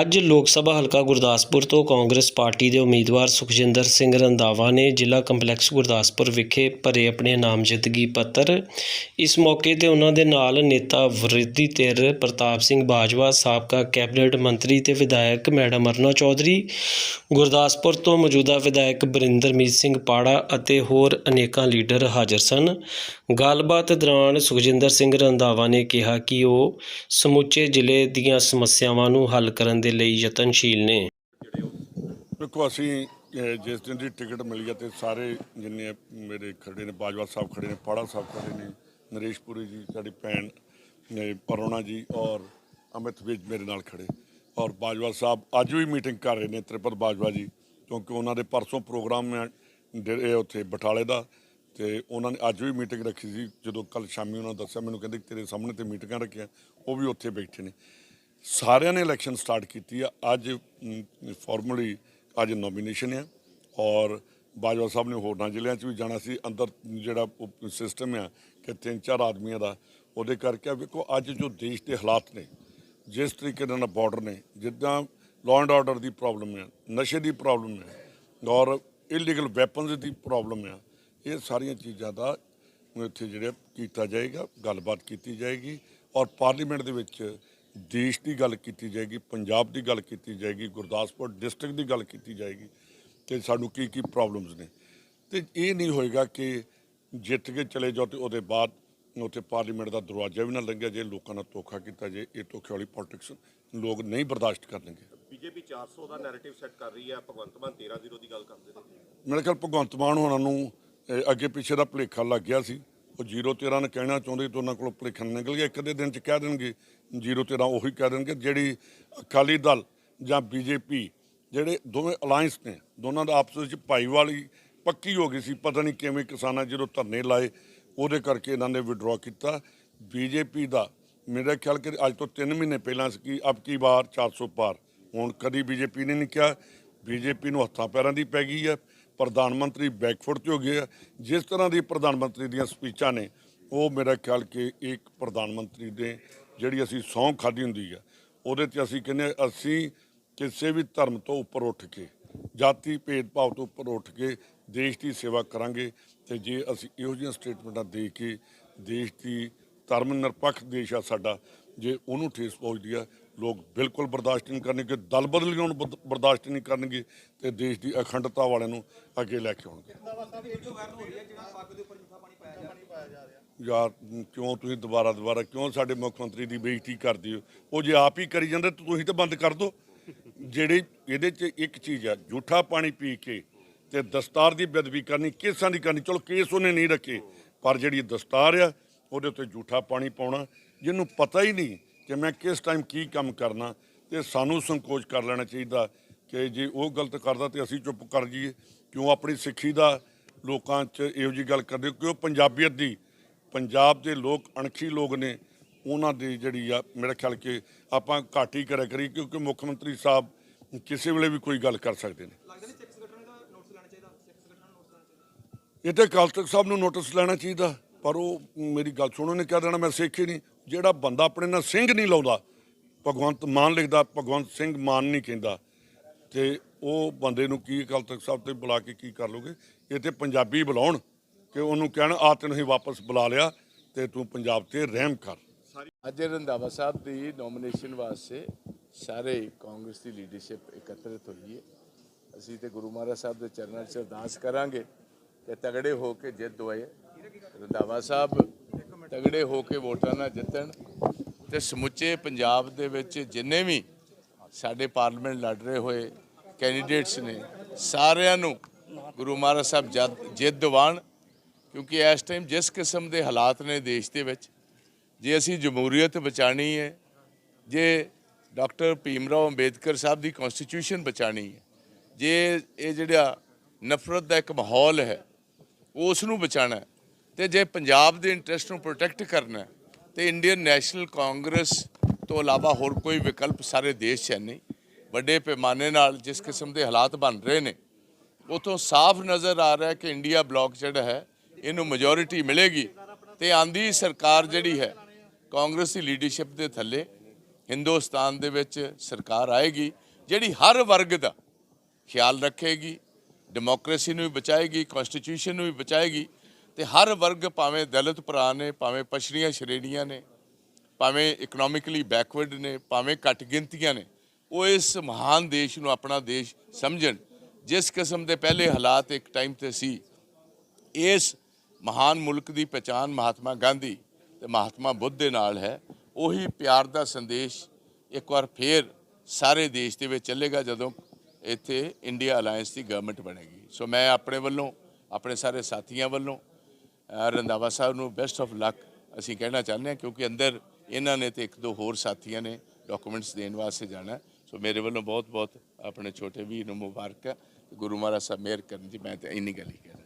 ਅੱਜ ਲੋਕ ਸਭਾ ਹਲਕਾ ਗੁਰਦਾਸਪੁਰ ਤੋਂ ਕਾਂਗਰਸ ਪਾਰਟੀ ਦੇ ਉਮੀਦਵਾਰ ਸੁਖਜਿੰਦਰ ਸਿੰਘ ਰੰਧਾਵਾ ਨੇ ਜ਼ਿਲ੍ਹਾ ਕੰਪਲੈਕਸ ਗੁਰਦਾਸਪੁਰ ਵਿਖੇ ਭਰੇ ਆਪਣੇ ਨਾਮਜ਼ਦਗੀ ਪੱਤਰ। ਇਸ ਮੌਕੇ ਤੇ ਉਹਨਾਂ ਦੇ ਨਾਲ ਨੇਤਾ ਵਰਿੱਧੀ ਧਿਰ ਪ੍ਰਤਾਪ ਸਿੰਘ ਬਾਜਵਾ, ਸਾਬਕਾ ਕੈਬਨਿਟ ਮੰਤਰੀ ਤੇ ਵਿਧਾਇਕ ਮੈਡਮ ਅਰਨਾ ਚੌਧਰੀ, ਗੁਰਦਾਸਪੁਰ ਤੋਂ ਮੌਜੂਦਾ ਵਿਧਾਇਕ ਬਰਿੰਦਰਮੀਤ ਸਿੰਘ ਪਾੜਾ ਅਤੇ ਹੋਰ ਅਨੇਕਾਂ ਲੀਡਰ ਹਾਜ਼ਰ ਸਨ। ਗੱਲਬਾਤ ਦੌਰਾਨ ਸੁਖਜਿੰਦਰ ਸਿੰਘ ਰੰਧਾਵਾ ਨੇ ਕਿਹਾ ਕਿ ਉਹ ਸਮੁੱਚੇ ਜ਼ਿਲ੍ਹੇ ਦੀਆਂ ਸਮੱਸਿਆਵਾਂ ਨੂੰ ਹੱਲ ਕਰਨ ਦੇ ਲਈ ਯਤਨਸ਼ੀਲ ਨੇ। ਦੇਖੋ ਅਸੀਂ ਜਿਸ ਦਿਨ ਦੀ ਟਿਕਟ ਮਿਲੀ ਹੈ ਤੇ ਸਾਰੇ ਜਿੰਨੇ ਮੇਰੇ ਖੜੇ ਨੇ ਬਾਜਵਾ ਸਾਹਿਬ ਖੜੇ ਨੇ ਪਾੜਾ ਸਾਹਿਬ ਖੜੇ ਨੇ ਨਰੇਸ਼ ਪੁਰੀ ਜੀ ਸਾਡੀ ਭੈਣ ਅਹ, ਪਰੋਣਾ ਜੀ ਔਰ ਅਮਿਤ ਵਿਜ ਮੇਰੇ ਨਾਲ ਖੜੇ। ਔਰ ਬਾਜਵਾ ਸਾਹਿਬ ਅੱਜ ਵੀ ਮੀਟਿੰਗ ਕਰ ਰਹੇ ਨੇ ਤ੍ਰਿਪਤ ਬਾਜਵਾ ਜੀ ਕਿਉਂਕਿ ਉਹਨਾਂ ਦੇ ਪਰਸੋਂ ਪ੍ਰੋਗਰਾਮ ਹੈ ਡੇ- ਉੱਥੇ ਬਟਾਲੇ ਦਾ। ਤੇ ਉਹਨਾਂ ਨੇ ਅੱਜ ਵੀ ਮੀਟਿੰਗ ਰੱਖੀ ਸੀ ਜਦੋਂ ਕੱਲ ਸ਼ਾਮੀ ਉਹਨਾਂ ਦੱਸਿਆ ਮੈਨੂੰ ਕਹਿੰਦੇ ਤੇਰੇ ਸਾਹਮਣੇ ਤੇ ਮੀਟਿੰਗਾਂ ਰੱਖੀਆਂ ਉਹ ਵੀ ਉੱਥੇ ਬੈਠੇ ਨੇ। ਸਾਰਿਆਂ ਨੇ ਇਲੈਕਸ਼ਨ ਸਟਾਰਟ ਕੀਤੀ ਆ। ਅੱਜ ਫਾਰਮਲੀ ਅੱਜ ਨੋਮੀਨੇਸ਼ਨ ਆ ਔਰ ਬਾਜਵਾ ਸਾਹਿਬ ਨੇ ਹੋਰਨਾਂ ਜ਼ਿਲ੍ਹਿਆਂ 'ਚ ਵੀ ਜਾਣਾ ਸੀ। ਅੰਦਰ ਜਿਹੜਾ ਸਿਸਟਮ ਆ ਕਿ ਤਿੰਨ ਚਾਰ ਆਦਮੀਆਂ ਦਾ, ਉਹਦੇ ਕਰਕੇ ਆ। ਵੇਖੋ, ਅੱਜ ਜੋ ਦੇਸ਼ ਦੇ ਹਾਲਾਤ ਨੇ, ਜਿਸ ਤਰੀਕੇ ਨਾਲ ਬਾਰਡਰ ਨੇ, ਜਿੱਦਾਂ ਲਾਅ ਐਂਡ ਆਰਡਰ ਦੀ ਪ੍ਰੋਬਲਮ ਹੈ ਨਸ਼ੇ ਦੀ ਪ੍ਰੋਬਲਮ ਹੈ ਔਰ ਇਲੀਗਲ ਵੈਪਨਸ ਦੀ ਪ੍ਰੋਬਲਮ ਹੈ ਇਹ ਸਾਰੀਆਂ ਚੀਜ਼ਾਂ ਦਾ ਇੱਥੇ ਜਿਹੜੇ ਕੀਤਾ ਜਾਏਗਾ, ਗੱਲਬਾਤ ਕੀਤੀ ਜਾਏਗੀ। ਔਰ ਪਾਰਲੀਮੈਂਟ ਦੇ ਵਿੱਚ ਦੇਸ਼ ਦੀ ਗੱਲ ਕੀਤੀ ਜਾਏਗੀ ਪੰਜਾਬ ਦੀ ਗੱਲ ਕੀਤੀ ਜਾਏਗੀ ਗੁਰਦਾਸਪੁਰ ਡਿਸਟ੍ਰਿਕਟ ਦੀ ਗੱਲ ਕੀਤੀ ਜਾਏਗੀ ਤੇ ਸਾਨੂੰ ਕੀ ਕੀ ਪ੍ਰੋਬਲਮਸ ਨੇ। ਤੇ ਇਹ ਨਹੀਂ ਹੋਏਗਾ ਕਿ ਜਿੱਤ ਕੇ ਚਲੇ ਜਾਓ ਤੇ ਉਹਦੇ ਬਾਅਦ ਉੱਥੇ ਪਾਰਲੀਮੈਂਟ ਦਾ ਦਰਵਾਜ਼ਾ ਵੀ ਨਾ ਲੰਘਿਆ ਜੇ ਲੋਕਾਂ ਨਾਲ ਧੋਖਾ ਕੀਤਾ ਜੇ ਇਹ ਧੋਖੇ ਵਾਲੀ ਪੋਲਿਟਿਕਸ ਲੋਕ ਨਹੀਂ ਬਰਦਾਸ਼ਤ ਕਰਨਗੇ। ਬੀਜੇਪੀ 400 ਦਾ ਨੈਰੇਟਿਵ ਸੈੱਟ ਕਰ ਰਹੀ ਹੈ ਭਗਵੰਤ ਮਾਨ 13-0 ਦੀ ਗੱਲ ਕਰਦੇ ਨੇ। ਮੇਰੇ ਖਿਆਲ ਭਗਵੰਤ ਮਾਨ ਹੋਣਾ ਨੂੰ ਅੱਗੇ ਪਿੱਛੇ ਦਾ ਭੁਲੇਖਾ ਲੱਗ ਗਿਆ ਸੀ। ਉਹ 013 ਨੇ ਕਹਿਣਾ ਚਾਹੁੰਦੇ ਤਾਂ ਉਹਨਾਂ ਕੋਲੋਂ ਭੁਲੇਖਾ ਨਿਕਲ ਗਿਆ। ਇੱਕ ਅੱਧੇ ਦਿਨ ਚ ਕਹਿ ਦੇਣਗੇ 013 ਉਹੀ ਕਹਿ ਦੇਣਗੇ, ਜਿਹੜੀ ਅਕਾਲੀ ਦਲ ਜਾਂ ਬੀਜੇਪੀ ਜਿਹੜੇ ਦੋਵੇਂ ਅਲਾਈਅੰਸ ਨੇ, ਦੋਨਾਂ ਦਾ ਆਪਸ ਵਿੱਚ ਭਾਈਵਾਲੀ ਪੱਕੀ ਹੋ ਗਈ ਸੀ, ਪਤਾ ਨਹੀਂ ਕਿਵੇਂ ਕਿਸਾਨਾਂ ਜਦੋਂ ਧਰਨੇ ਲਾਏ, ਉਹਦੇ ਕਰਕੇ ਇਹਨਾਂ ਨੇ ਵਿਡਰਾਅ ਕੀਤਾ। ਬੀਜੇਪੀ ਦਾ ਮੇਰਾ ਖਿਆਲ ਕਿ ਅੱਜ ਤੋਂ 3 ਮਹੀਨੇ ਪਹਿਲਾਂ ਸੀ ਕਿ ਅਬ ਕੀ ਵਾਰ 400 ਪਾਰ, ਹੁਣ ਕਦੀ ਬੀਜੇਪੀ ਨੇ ਨਹੀਂ ਕਿਹਾ। ਬੀਜੇਪੀ ਨੂੰ ਹੱਥਾਂ ਪੈਰਾਂ ਦੀ ਪੈ ਗਈ ਹੈ। ਪ੍ਰਧਾਨ ਮੰਤਰੀ ਬੈਕਫੁੱਟ 'ਚ ਹੋ ਗਏ ਆ। ਜਿਸ ਤਰ੍ਹਾਂ ਦੀ ਪ੍ਰਧਾਨ ਮੰਤਰੀ ਦੀਆਂ ਸਪੀਚਾਂ ਨੇ ਉਹ ਮੇਰਾ ਖਿਆਲ ਕਿ ਇੱਕ ਪ੍ਰਧਾਨ ਮੰਤਰੀ ਦੇ ਜਿਹੜੀ ਅਸੀਂ ਸਹੁੰ ਖਾਧੀ ਹੁੰਦੀ ਆ ਉਹਦੇ ਤੇ ਅਸੀਂ ਕਹਿੰਦੇ ਹਾਂ, ਅਸੀਂ ਕਿਸੇ ਵੀ ਧਰਮ ਤੋਂ ਉੱਪਰ ਉੱਠ ਕੇ ਜਾਤੀ ਭੇਦਭਾਵ ਤੋਂ ਉੱਪਰ ਉੱਠ ਕੇ ਦੇਸ਼ ਦੀ ਸੇਵਾ ਕਰਾਂਗੇ ਤੇ ਜੇ ਅਸੀਂ ਇਹੋ ਜਿਹੀਆਂ ਸਟੇਟਮੈਂਟਾਂ ਦੇ ਕੇ ਦੇਸ਼ ਦੀ ਧਰਮ ਨਿਰਪੱਖ ਦੇਸ਼ ਆ ਸਾਡਾ ਜੇ ਉਹਨੂੰ ਠੇਸ ਪਹੁੰਚਦੀ ਆ ਲੋਕ ਬਿਲਕੁਲ ਬਰਦਾਸ਼ਤ ਨਹੀਂ ਕਰਨਗੇ ਦਲ ਬਦਲੀਆਂ ਨੂੰ ਬਰਦਾਸ਼ਤ ਨਹੀਂ ਕਰਨਗੇ ਤੇ ਦੇਸ਼ ਦੀ ਅਖੰਡਤਾ ਵਾਲਿਆਂ ਨੂੰ ਅੱਗੇ ਲੈ ਕੇ ਆਉਣਗੇ। ਯਾਰ, ਕਿਉਂ ਤੁਸੀਂ ਦੁਬਾਰਾ ਦੁਬਾਰਾ, ਕਿਉਂ ਸਾਡੇ ਮੁੱਖ ਮੰਤਰੀ ਦੀ ਬੇਇੱਜ਼ਤੀ ਕਰਦੇ ਹੋ? ਉਹ ਜੇ ਆਪ ਹੀ ਕਰੀ ਜਾਂਦੇ, ਤਾਂ ਤੁਸੀਂ ਤਾਂ ਬੰਦ ਕਰ ਦਿਓ। ਜਿਹੜੇ, ਇਹਦੇ 'ਚ ਇੱਕ ਚੀਜ਼ ਆ ਝੂਠਾ ਪਾਣੀ ਪੀ ਕੇ ਤੇ ਦਸਤਾਰ ਦੀ ਬੇਅਦਬੀ ਕਰਨੀ, ਕੇਸਾਂ ਦੀ ਕਰਨੀ, ਚਲੋ ਕੇਸ ਉਹਨੇ ਨਹੀਂ ਰੱਖੇ, ਪਰ ਜਿਹੜੀ ਦਸਤਾਰ ਆ, ਉਹਦੇ ਉੱਤੇ ਝੂਠਾ ਪਾਣੀ ਪਾਉਣਾ, ਜਿਹਨੂੰ ਪਤਾ ਹੀ ਨਹੀਂ ਕਿ ਮੈਂ ਕਿਸ ਟਾਈਮ ਕੀ ਕੰਮ ਕਰਨਾ ਤੇ ਸਾਨੂੰ ਸੰਕੋਚ ਕਰ ਲੈਣਾ ਚਾਹੀਦਾ ਕਿ ਜੇ ਉਹ ਗਲਤ ਕਰਦਾ ਤੇ ਅਸੀਂ ਚੁੱਪ ਕਰ ਜਾਈਏ। ਕਿਉਂ? ਆਪਣੀ ਸਿੱਖੀ ਦਾ ਲੋਕਾਂ 'ਚ ਇਹੋ ਜੀ ਗੱਲ ਕਰਦੇ ਹੋ ਕਿਉਂ ਪੰਜਾਬੀਅਤ ਦੀ ਪੰਜਾਬ ਦੇ ਲੋਕ ਅਣਖੀ ਲੋਕ ਨੇ ਉਹਨਾਂ ਦੀ ਜਿਹੜੀ ਆ ਮੇਰਾ ਖਿਆਲ ਕਿ ਆਪਾਂ ਘੱਟ ਹੀ ਕਰਿਆ ਕਰੀ ਕਿਉਂਕਿ ਮੁੱਖ ਮੰਤਰੀ ਸਾਹਿਬ ਕਿਸੇ ਵੇਲੇ ਵੀ ਕੋਈ ਗੱਲ ਕਰ ਸਕਦੇ ਨੇ। ਇਹ ਤੇ ਅਕਾਲ ਤਖਤ ਸਾਹਿਬ ਨੂੰ ਨੋਟਿਸ ਲੈਣਾ ਚਾਹੀਦਾ। ਪਰ ਉਹ ਮੇਰੀ ਗੱਲ ਸੁਣੋ ਨੇ ਕਹਿ ਦੇਣਾ ਮੈਂ ਸਿੱਖ ਹੀ ਨਹੀਂ। ਜਿਹੜਾ ਬੰਦਾ ਆਪਣੇ ਨਾਲ ਸਿੰਘ ਨਹੀਂ ਲਾਉਂਦਾ, ਭਗਵੰਤ ਮਾਨ ਲਿਖਦਾ, ਭਗਵੰਤ ਸਿੰਘ ਮਾਨ ਨਹੀਂ ਕਹਿੰਦਾ। ਤੇ ਉਹ ਬੰਦੇ ਨੂੰ ਕੀ ਅਕਾਲ ਤਖਤ ਸਾਹਿਬ ਤੇ ਬੁਲਾ ਕੇ ਕੀ ਕਰ ਲੋਗੇ ਇਹ ਤੇ ਪੰਜਾਬੀ ਬੁਲਾਉਣ ਕਿ ਉਹਨੂੰ ਕਹਿਣ, ਆ ਤੈਨੂੰ ਹੀ ਵਾਪਸ ਬੁਲਾ ਲਿਆ ਤੇ ਤੂੰ ਪੰਜਾਬ ਤੇ ਰਹਿਮ ਕਰ। ਅੱਜ ਰੰਧਾਵਾ ਸਾਹਿਬ ਦੀ ਨੋਮੀਨੇਸ਼ਨ ਵਾਸਤੇ ਸਾਰੇ ਕਾਂਗਰਸ ਦੀ ਲੀਡਰਸ਼ਿਪ ਇਕੱਤਰਿਤ ਹੋਈ ਹੈ। ਅਸੀਂ ਤੇ ਗੁਰੂ ਮਹਾਰਾਜ ਸਾਹਿਬ ਦੇ ਚਰਨਾਂ 'ਚ ਅਰਦਾਸ ਕਰਾਂਗੇ ਕਿ ਤਗੜੇ ਹੋ ਕੇ ਜਿੱਤ ਹੋਏ ਰੰਧਾਵਾ ਸਾਹਿਬ, ਤਗੜੇ ਹੋ ਕੇ ਵੋਟਾਂ ਨਾਲ ਜਿੱਤਣ ਤੇ ਸਮੁੱਚੇ ਪੰਜਾਬ ਦੇ ਵਿੱਚ ਜਿੰਨੇ ਵੀ ਸਾਡੇ ਪਾਰਲੀਮੈਂਟ ਲੜ ਰਹੇ ਹੋਏ ਕੈਂਡੀਡੇਟਸ ਨੇ, ਸਾਰਿਆਂ ਨੂੰ ਗੁਰੂ ਮਹਾਰਾਜ ਸਾਹਿਬ ਜਦ- ਜਿੱਤ ਕਿਉਂਕਿ ਇਸ ਟਾਈਮ ਜਿਸ ਕਿਸਮ ਦੇ ਹਾਲਾਤ ਨੇ ਦੇਸ਼ ਦੇ ਵਿੱਚ, ਜੇ ਅਸੀਂ ਜਮਹੂਰੀਅਤ ਬਚਾਣੀ ਹੈ, ਜੇ ਡਾਕਟਰ ਭੀਮਰਾਓ ਅੰਬੇਦਕਰ ਸਾਹਿਬ ਦੀ ਕਨਸਟੀਟਿਊਸ਼ਨ ਬਚਾਣੀ ਹੈ, ਜੇ ਇਹ ਜਿਹੜਾ ਨਫ਼ਰਤ ਦਾ ਇੱਕ ਮਾਹੌਲ ਹੈ, ਉਸ ਨੂੰ ਬਚਾਣਾ ਹੈ ਤੇ ਜੇ ਪੰਜਾਬ ਦੇ ਇੰਟਰਸਟ ਨੂੰ ਪ੍ਰੋਟੈਕਟ ਕਰਨਾ ਹੈ, ਤੇ ਇੰਡੀਅਨ ਨੈਸ਼ਨਲ ਕਾਂਗਰਸ ਤੋਂ ਇਲਾਵਾ ਹੋਰ ਕੋਈ ਵਿਕਲਪ ਸਾਰੇ ਦੇਸ਼ 'ਚ ਹੈ ਨਹੀਂ। ਵੱਡੇ ਪੈਮਾਨੇ ਨਾਲ ਜਿਸ ਕਿਸਮ ਦੇ ਹਾਲਾਤ ਬਣ ਰਹੇ ਨੇ, ਉਥੋਂ ਸਾਫ਼ ਨਜ਼ਰ ਆ ਰਿਹਾ ਕਿ ਇੰਡੀਆ ਬਲੌਕ ਜਿਹੜਾ ਹੈ, ਇਹਨੂੰ ਮੈਜੋਰਿਟੀ ਮਿਲੇਗੀ ਤੇ ਆਂਦੀ ਸਰਕਾਰ ਜਿਹੜੀ ਹੈ ਕਾਂਗਰਸ ਦੀ ਲੀਡਰਸ਼ਿਪ ਦੇ ਥੱਲੇ ਹਿੰਦੁਸਤਾਨ ਦੇ ਵਿੱਚ ਸਰਕਾਰ ਆਏਗੀ, ਜਿਹੜੀ ਹਰ ਵਰਗ ਦਾ ਖਿਆਲ ਰੱਖੇਗੀ ਡੈਮੋਕ੍ਰੇਸੀ ਨੂੰ ਵੀ ਬਚਾਏਗੀ ਕਨਸਟੀਟਿਊਸ਼ਨ ਨੂੰ ਵੀ ਬਚਾਏਗੀ ਤੇ ਹਰ ਵਰਗ ਭਾਵੇਂ ਦਲਿਤ ਭਰਾ ਨੇ, ਭਾਵੇਂ ਪਛੜੀਆਂ ਸ਼੍ਰੇਣੀਆਂ ਨੇ, ਭਾਵੇਂ ਇਕਨੋਮਿਕਲੀ ਬੈਕਵਰਡ ਨੇ, ਭਾਵੇਂ ਘੱਟ ਗਿਣਤੀਆਂ ਨੇ, ਉਹ ਇਸ ਮਹਾਨ ਦੇਸ਼ ਨੂੰ ਆਪਣਾ ਦੇਸ਼ ਸਮਝਣ। ਜਿਸ ਕਿਸਮ ਦੇ ਪਹਿਲੇ ਹਾਲਾਤ ਇੱਕ ਟਾਈਮ ਤੇ ਸੀ, ਇਸ ਮਹਾਨ ਮੁਲਕ ਦੀ ਪਛਾਣ ਮਹਾਤਮਾ ਗਾਂਧੀ ਤੇ ਮਹਾਤਮਾ ਬੁੱਧ ਦੇ ਨਾਲ ਹੈ, ਉਹੀ ਪਿਆਰ ਦਾ ਸੰਦੇਸ਼ ਇੱਕ ਵਾਰ ਫੇਰ ਸਾਰੇ ਦੇਸ਼ ਦੇ ਵਿੱਚ ਚੱਲੇਗਾ ਜਦੋਂ ਇੱਥੇ ਇੰਡੀਆ ਅਲਾਈਅੰਸ ਦੀ ਗਵਰਨਮੈਂਟ ਬਣੇਗੀ। ਸੋ ਮੈਂ ਆਪਣੇ ਵੱਲੋਂ, ਆਪਣੇ ਸਾਰੇ ਸਾਥੀਆਂ ਵੱਲੋਂ ਅ, ਰੰਧਾਵਾ ਸਾਹਿਬ ਨੂੰ ਬੈਸਟ ਆਫ ਲੱਕ ਅਸੀਂ ਕਹਿਣਾ ਚਾਹੁੰਦੇ ਹਾਂ ਕਿਉਂਕਿ ਅੰਦਰ ਇਹਨਾਂ ਨੇ ਤੇ ਇੱਕ ਦੋ ਹੋਰ ਸਾਥੀਆਂ ਨੇ ਡਾਕੂਮੈਂਟਸ ਦੇਣ ਵਾਸਤੇ ਜਾਣਾ ਸੋ ਮੇਰੇ ਵੱਲੋਂ ਬਹੁਤ ਬਹੁਤ ਆਪਣੇ ਛੋਟੇ ਵੀਰ ਨੂੰ ਮੁਬਾਰਕ। ਹੈ ਗੁਰੂ ਮਹਾਰਾਜ ਸਾਹਿਬ ਮਿਹਰ ਕਰਨ ਦੀ ਮੈਂ ਤੇ ਇੰਨੀ ਗੱਲ ਹੀ ਕਹਿਣਾ